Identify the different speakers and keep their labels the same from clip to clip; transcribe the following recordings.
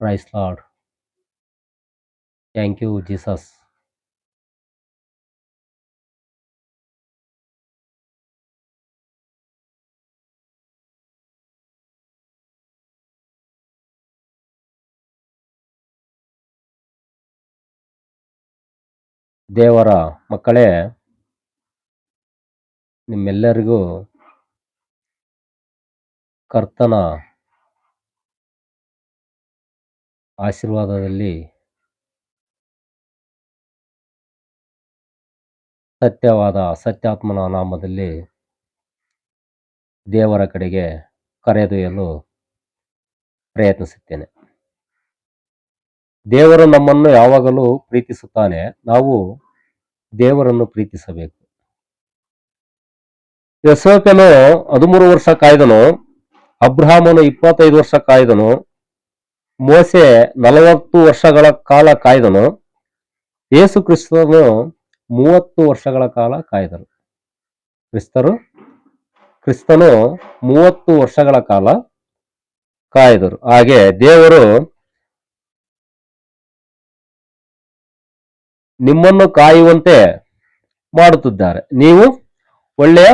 Speaker 1: Praise Lord. Thank you, Jesus. ದೇವರ ಮಕ್ಕಳೇ ನಿಮ್ಮೆಲ್ಲರಿಗೂ ಕರ್ತನ ಆಶೀರ್ವಾದದಲ್ಲಿ ಸತ್ಯವಾದ ಸತ್ಯಾತ್ಮನ ನಾಮದಲ್ಲಿ ದೇವರ ಕಡೆಗೆ ಕರೆದೊಯ್ಯಲು ಪ್ರಯತ್ನಿಸುತ್ತೇನೆ. ದೇವರು ನಮ್ಮನ್ನು ಯಾವಾಗಲೂ ಪ್ರೀತಿಸುತ್ತಾನೆ. ನಾವು ದೇವರನ್ನು ಪ್ರೀತಿಸಬೇಕು. ಯಶೋಕನು ಹದಿಮೂರು ವರ್ಷ ಕಾಯ್ದನು. ಅಬ್ರಹಾಮನು ಇಪ್ಪತ್ತೈದು ವರ್ಷ ಕಾಯ್ದನು. ಮೋಸೆ ನಲವತ್ತು ವರ್ಷಗಳ ಕಾಲ ಕಾಯ್ದನು. ಯೇಸು ಕ್ರಿಸ್ತನು ಮೂವತ್ತು ವರ್ಷಗಳ ಕಾಲ ಕಾಯ್ದನು. ಕ್ರಿಸ್ತರು, ಕ್ರಿಸ್ತನು ಮೂವತ್ತು ವರ್ಷಗಳ ಕಾಲ ಕಾಯ್ದರು. ಹಾಗೆ ದೇವರು ನಿಮ್ಮನ್ನು ಕಾಯುವಂತೆ ಮಾಡುತ್ತಿದ್ದಾರೆ. ನೀವು ಒಳ್ಳೆಯ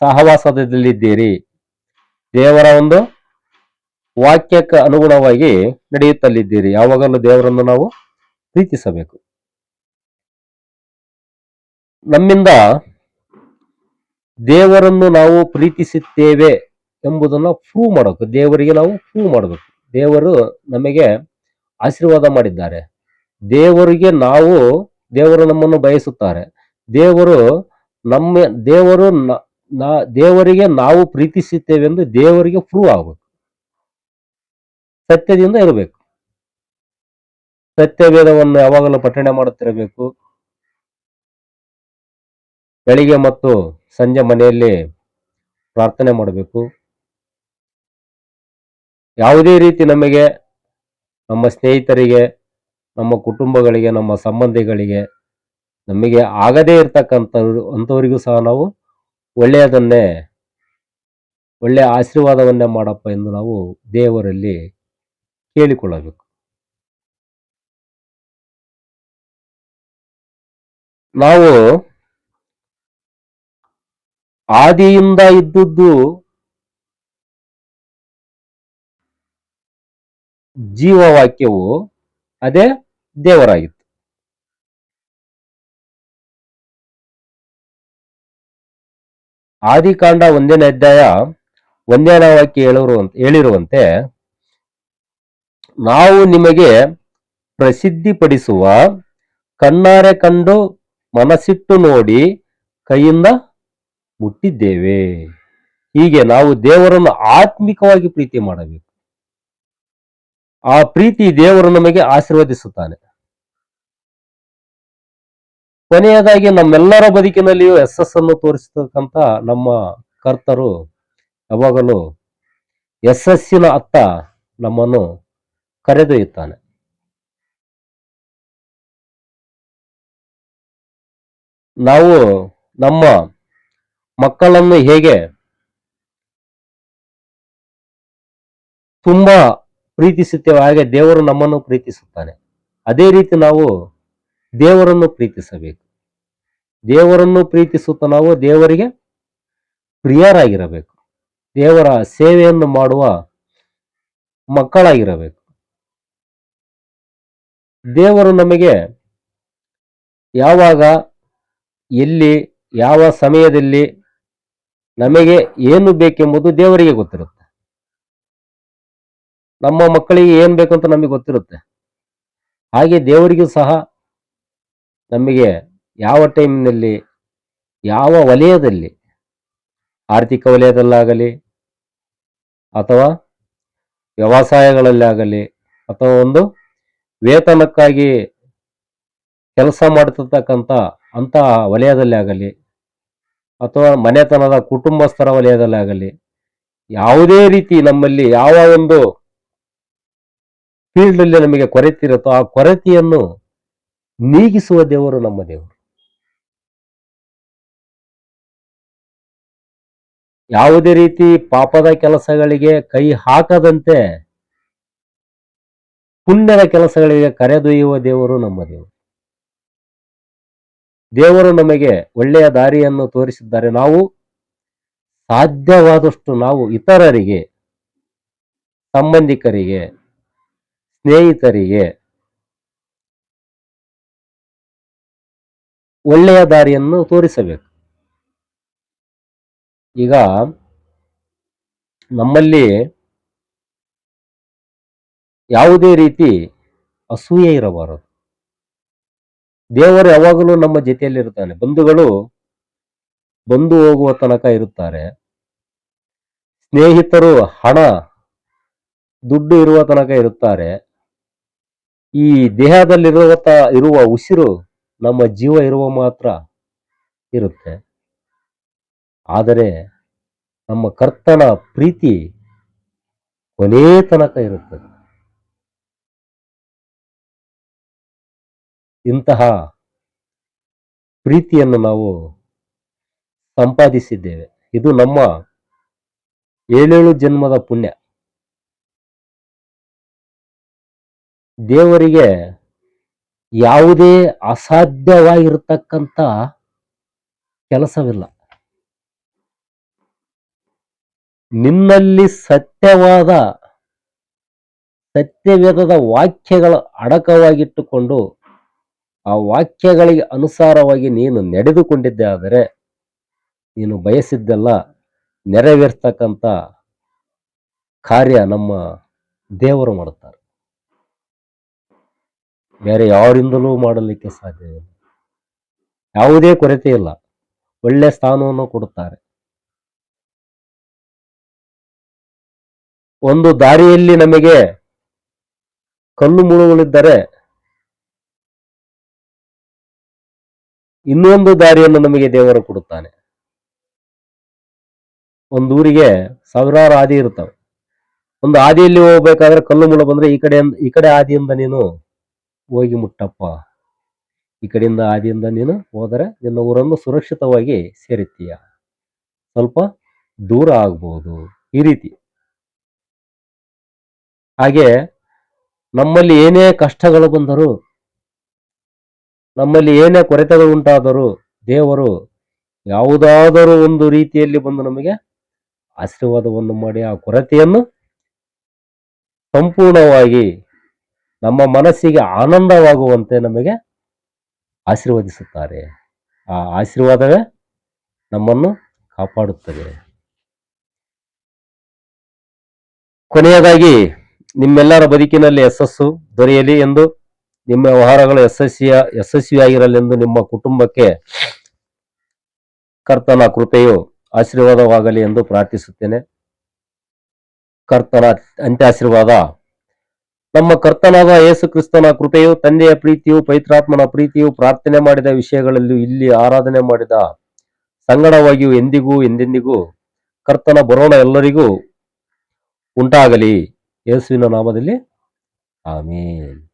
Speaker 1: ಸಹವಾಸದಲ್ಲಿದ್ದೀರಿ. ದೇವರ ಒಂದು ವಾಕ್ಯಕ್ಕೆ ಅನುಗುಣವಾಗಿ ನಡೆಯುತ್ತಲಿದ್ದೀರಿ. ಯಾವಾಗಲೂ ದೇವರನ್ನು ನಾವು ಪ್ರೀತಿಸಬೇಕು. ನಮ್ಮಿಂದ ದೇವರನ್ನು ನಾವು ಪ್ರೀತಿಸುತ್ತೇವೆ ಎಂಬುದನ್ನು ಪ್ರೂವ್ ಮಾಡಬೇಕು. ದೇವರಿಗೆ ನಾವು ಪ್ರೂವ್ ಮಾಡಬೇಕು. ದೇವರು ನಮಗೆ ಆಶೀರ್ವಾದ ಮಾಡಿದ್ದಾರೆ. ದೇವರಿಗೆ ನಾವು, ದೇವರು ನಮ್ಮನ್ನು ಬಯಸುತ್ತಾರೆ. ದೇವರು ನಮ್ಮ, ದೇವರು ದೇವರಿಗೆ ನಾವು ಪ್ರೀತಿಸುತ್ತೇವೆ ಎಂದು ದೇವರಿಗೆ ಪ್ರೂವ್ ಆಗಬೇಕು. ಸತ್ಯದಿಂದ ಇರಬೇಕು. ಸತ್ಯವೇದವನ್ನು ಯಾವಾಗಲೂ ಪಠಣೆ ಮಾಡುತ್ತಿರಬೇಕು. ಬೆಳಿಗ್ಗೆ ಮತ್ತು ಸಂಜೆ ಮನೆಯಲ್ಲಿ ಪ್ರಾರ್ಥನೆ ಮಾಡಬೇಕು. ಯಾವುದೇ ರೀತಿ ನಮಗೆ ನಮ್ಮ ಸ್ನೇಹಿತರಿಗೆ, ನಮ್ಮ ಕುಟುಂಬಗಳಿಗೆ, ನಮ್ಮ ಸಂಬಂಧಿಗಳಿಗೆ ನಮಗೆ ಆಗದೇ ಇರತಕ್ಕಂಥ ಅಂಥವರಿಗೂ ಸಹ ನಾವು ಒಳ್ಳೆಯದನ್ನೇ, ಒಳ್ಳೆಯ ಆಶೀರ್ವಾದವನ್ನೇ ಮಾಡಪ್ಪ ಎಂದು ನಾವು ದೇವರಲ್ಲಿ ಕೇಳಿಕೊಳ್ಳಬೇಕು ನಾವು ಆದಿಯಿಂದ ಇದ್ದದ್ದು ಜೀವವಾಕ್ಯವು ಅದೇ ದೇವರಾಗಿತ್ತು. ಆದಿಕಾಂಡ ಒಂದನೇ ಅಧ್ಯಾಯ ಒಂದನೇ ವಾಕ್ಯ ಹೇಳಿರುವಂತೆ ನಾವು ನಿಮಗೆ ಪ್ರಸಿದ್ಧಿಪಡಿಸುವ ಕಣ್ಣಾರೆ ಕಂಡು ಮನಸ್ಸಿಟ್ಟು ನೋಡಿ ಕೈಯಿಂದ ಮುಟ್ಟಿದ್ದೇವೆ. ಹೀಗೆ ನಾವು ದೇವರನ್ನು ಆತ್ಮಿಕವಾಗಿ ಪ್ರೀತಿ ಮಾಡಬೇಕು. ಆ ಪ್ರೀತಿ ದೇವರು ನಮಗೆ ಆಶೀರ್ವದಿಸುತ್ತಾನೆ. ಕೊನೆಯದಾಗಿ ನಮ್ಮೆಲ್ಲರ ಬದುಕಿನಲ್ಲಿಯೂ ಯಶಸ್ಸನ್ನು ತೋರಿಸತಕ್ಕಂಥ ನಮ್ಮ ಕರ್ತರು ಯಾವಾಗಲೂ ಯಶಸ್ಸಿನ ಅತ್ತ ನಮ್ಮನ್ನು ಕರೆದೊಯ್ಯುತ್ತಾನೆ. ನಾವು ನಮ್ಮ ಮಕ್ಕಳನ್ನು ಹೇಗೆ ತುಂಬಾ ಪ್ರೀತಿಸುತ್ತೇವೆ ಹಾಗೆ ದೇವರು ನಮ್ಮನ್ನು ಪ್ರೀತಿಸುತ್ತಾನೆ. ಅದೇ ರೀತಿ ನಾವು ದೇವರನ್ನು ಪ್ರೀತಿಸಬೇಕು. ದೇವರನ್ನು ಪ್ರೀತಿಸುತ್ತ ನಾವು ದೇವರಿಗೆ ಪ್ರಿಯರಾಗಿರಬೇಕು. ದೇವರ ಸೇವೆಯನ್ನು ಮಾಡುವ ಮಕ್ಕಳಾಗಿರಬೇಕು. ದೇವರು ನಮಗೆ ಯಾವಾಗ, ಎಲ್ಲಿ, ಯಾವ ಸಮಯದಲ್ಲಿ ನಮಗೆ ಏನು ಬೇಕೆಂಬುದು ದೇವರಿಗೆ ಗೊತ್ತಿರುತ್ತೆ. ನಮ್ಮ ಮಕ್ಕಳಿಗೆ ಏನು ಬೇಕು ಅಂತ ನಮಗೆ ಗೊತ್ತಿರುತ್ತೆ. ಹಾಗೆ ದೇವರಿಗೂ ಸಹ ನಮಗೆ ಯಾವ ಟೈಮ್ನಲ್ಲಿ, ಯಾವ ವಲಯದಲ್ಲಿ, ಆರ್ಥಿಕ ವಲಯದಲ್ಲಾಗಲಿ ಅಥವಾ ವ್ಯವಸಾಯಗಳಲ್ಲಾಗಲಿ ಅಥವಾ ಒಂದು ವೇತನಕ್ಕಾಗಿ ಕೆಲಸ ಮಾಡ್ತಿರ್ತಕ್ಕಂಥ ಅಂಥ ವಲಯದಲ್ಲಿ ಆಗಲಿ ಅಥವಾ ಮನೆತನದ ಕುಟುಂಬಸ್ಥರ ವಲಯದಲ್ಲಿ ಆಗಲಿ, ಯಾವುದೇ ರೀತಿ ನಮ್ಮಲ್ಲಿ ಯಾವ ಒಂದು ಫೀಲ್ಡಲ್ಲಿ ನಮಗೆ ಕೊರತೆ ಇರುತ್ತೋ ಆ ಕೊರತೆಯನ್ನು ನೀಗಿಸುವ ದೇವರು ನಮ್ಮ ದೇವರು. ಯಾವುದೇ ರೀತಿ ಪಾಪದ ಕೆಲಸಗಳಿಗೆ ಕೈ ಹಾಕದಂತೆ ಪುಣ್ಯದ ಕೆಲಸಗಳಿಗೆ ಕರೆದೊಯ್ಯುವ ದೇವರು ನಮ್ಮ ದೇವರು. ದೇವರು ನಮಗೆ ಒಳ್ಳೆಯ ದಾರಿಯನ್ನು ತೋರಿಸಿದ್ದಾರೆ. ನಾವು ಸಾಧ್ಯವಾದಷ್ಟು ನಾವು ಇತರರಿಗೆ, ಸಂಬಂಧಿಕರಿಗೆ, ಸ್ನೇಹಿತರಿಗೆ ಒಳ್ಳೆಯ ದಾರಿಯನ್ನು ತೋರಿಸಬೇಕು. ಈಗ ನಮ್ಮಲ್ಲಿ ಯಾವುದೇ ರೀತಿ ಅಸೂಯೆ ಇರಬಾರದು. ದೇವರು ಯಾವಾಗಲೂ ನಮ್ಮ ಜೊತೆಯಲ್ಲಿ ಇರ್ತಾನೆ. ಬಂಧುಗಳು ಬಂದು ಹೋಗುವ ತನಕ ಇರುತ್ತಾರೆ. ಸ್ನೇಹಿತರು ಹಣ, ದುಡ್ಡು ಇರುವ ತನಕ ಇರುತ್ತಾರೆ. ಈ ದೇಹದಲ್ಲಿರುವ ಇರುವ ಉಸಿರು ನಮ್ಮ ಜೀವ ಇರುವ ಮಾತ್ರ ಇರುತ್ತೆ. ಆದರೆ ನಮ್ಮ ಕರ್ತನ ಪ್ರೀತಿ ಕೊನೇ ತನಕ ಇರುತ್ತದೆ. ಇಂತಹ ಪ್ರೀತಿಯನ್ನು ನಾವು ಸಂಪಾದಿಸಿದ್ದೇವೆ. ಇದು ನಮ್ಮ ಏಳೇಳು ಜನ್ಮದ ಪುಣ್ಯ. ದೇವರಿಗೆ ಯಾವುದೇ ಅಸಾಧ್ಯವಾಗಿರತಕ್ಕಂಥ ಕೆಲಸವಿಲ್ಲ. ನಿನ್ನಲ್ಲಿ ಸತ್ಯವಾದ ಸತ್ಯವೇದದ ವಾಕ್ಯಗಳ ಅಡಕವಾಗಿಟ್ಟುಕೊಂಡು ಆ ವಾಕ್ಯಗಳಿಗೆ ಅನುಸಾರವಾಗಿ ನೀನು ನಡೆದುಕೊಂಡಿದ್ದೆ ಆದರೆ ನೀನು ಬಯಸಿದ್ದೆಲ್ಲ ನೆರವೇರ್ತಕ್ಕಂಥ ಕಾರ್ಯ ನಮ್ಮ ದೇವರು ಮಾಡುತ್ತಾರೆ. ಬೇರೆ ಯಾರಿಂದಲೂ ಮಾಡಲಿಕ್ಕೆ ಸಾಧ್ಯವಿಲ್ಲ ಯಾವುದೇ ಕೊರತೆ ಇಲ್ಲ. ಒಳ್ಳೆ ಸ್ಥಾನವನ್ನು ಕೊಡುತ್ತಾರೆ. ಒಂದು ದಾರಿಯಲ್ಲಿ ನಮಗೆ ಕಲ್ಲು ಮುಳುಗಳಿದ್ದರೆ ಇನ್ನೊಂದು ದಾರಿಯನ್ನು ನಮಗೆ ದೇವರು ಕೊಡುತ್ತಾನೆ. ಒಂದು ಊರಿಗೆ ಸಾವಿರಾರು ಹಾದಿ ಇರ್ತವೆ ಒಂದು ಆದಿಯಲ್ಲಿ ಹೋಗ್ಬೇಕಾದ್ರೆ ಕಲ್ಲು ಮುಳ್ಳು ಬಂದ್ರೆ ಈ ಕಡೆ ಈ ಕಡೆ ಆದಿಯಿಂದ ನೀನು ಹೋಗಿ ಮುಟ್ಟಪ್ಪ. ಈ ಕಡೆಯಿಂದ ಆದಿಯಿಂದ ನೀನು ಹೋದರೆ ನಿನ್ನ ಊರನ್ನು ಸುರಕ್ಷಿತವಾಗಿ ಸೇರುತ್ತೀಯ ಸ್ವಲ್ಪ ದೂರ ಆಗ್ಬೋದು. ಈ ರೀತಿ. ಹಾಗೆ ನಮ್ಮಲ್ಲಿ ಏನೇ ಕಷ್ಟಗಳು ಬಂದರೂ ನಮ್ಮಲ್ಲಿ ಏನೇ ಕೊರತೆಗಳು ಉಂಟಾದರೂ ದೇವರು ಯಾವುದಾದರೂ ಒಂದು ರೀತಿಯಲ್ಲಿ ಬಂದು ನಮಗೆ ಆಶೀರ್ವಾದವನ್ನು ಮಾಡಿ ಆ ಕೊರತೆಯನ್ನು ಸಂಪೂರ್ಣವಾಗಿ ನಮ್ಮ ಮನಸ್ಸಿಗೆ ಆನಂದವಾಗುವಂತೆ ನಮಗೆ ಆಶೀರ್ವದಿಸುತ್ತಾರೆ. ಆ ಆಶೀರ್ವಾದವೇ ನಮ್ಮನ್ನು ಕಾಪಾಡುತ್ತದೆ. ಕೊನೆಯದಾಗಿ ನಿಮ್ಮೆಲ್ಲರ ಬದುಕಿನಲ್ಲಿ ಯಶಸ್ಸು ದೊರೆಯಲಿ ಎಂದು ನಿಮ್ಮ ವ್ಯವಹಾರಗಳು ಯಶಸ್ವಿಯ ಯಶಸ್ವಿಯಾಗಿರಲೆಂದು ನಿಮ್ಮ ಕುಟುಂಬಕ್ಕೆ ಕರ್ತನ ಕೃಪೆಯು ಆಶೀರ್ವಾದವಾಗಲಿ ಎಂದು ಪ್ರಾರ್ಥಿಸುತ್ತೇನೆ. ಕರ್ತನ ಅಂತ್ಯಾಶೀರ್ವಾದ. ನಮ್ಮ ಕರ್ತನಾದ ಯೇಸು ಕ್ರಿಸ್ತನ ಕೃಪೆಯು, ತಂದೆಯ ಪ್ರೀತಿಯು ಪೈತ್ರಾತ್ಮನ ಪ್ರೀತಿಯು, ಪ್ರಾರ್ಥನೆ ಮಾಡಿದ ವಿಷಯಗಳಲ್ಲಿ ಇಲ್ಲಿ ಆರಾಧನೆ ಮಾಡಿದ ಸಂಗಡವಾಗಿಯೂ ಎಂದಿಗೂ ಎಂದೆಂದಿಗೂ ಕರ್ತನ ಬರೋಣ ಎಲ್ಲರಿಗೂ ಉಂಟಾಗಲಿ. ಯೇಸುವಿನ ನಾಮದಲ್ಲಿ. ಆಮೇನ್.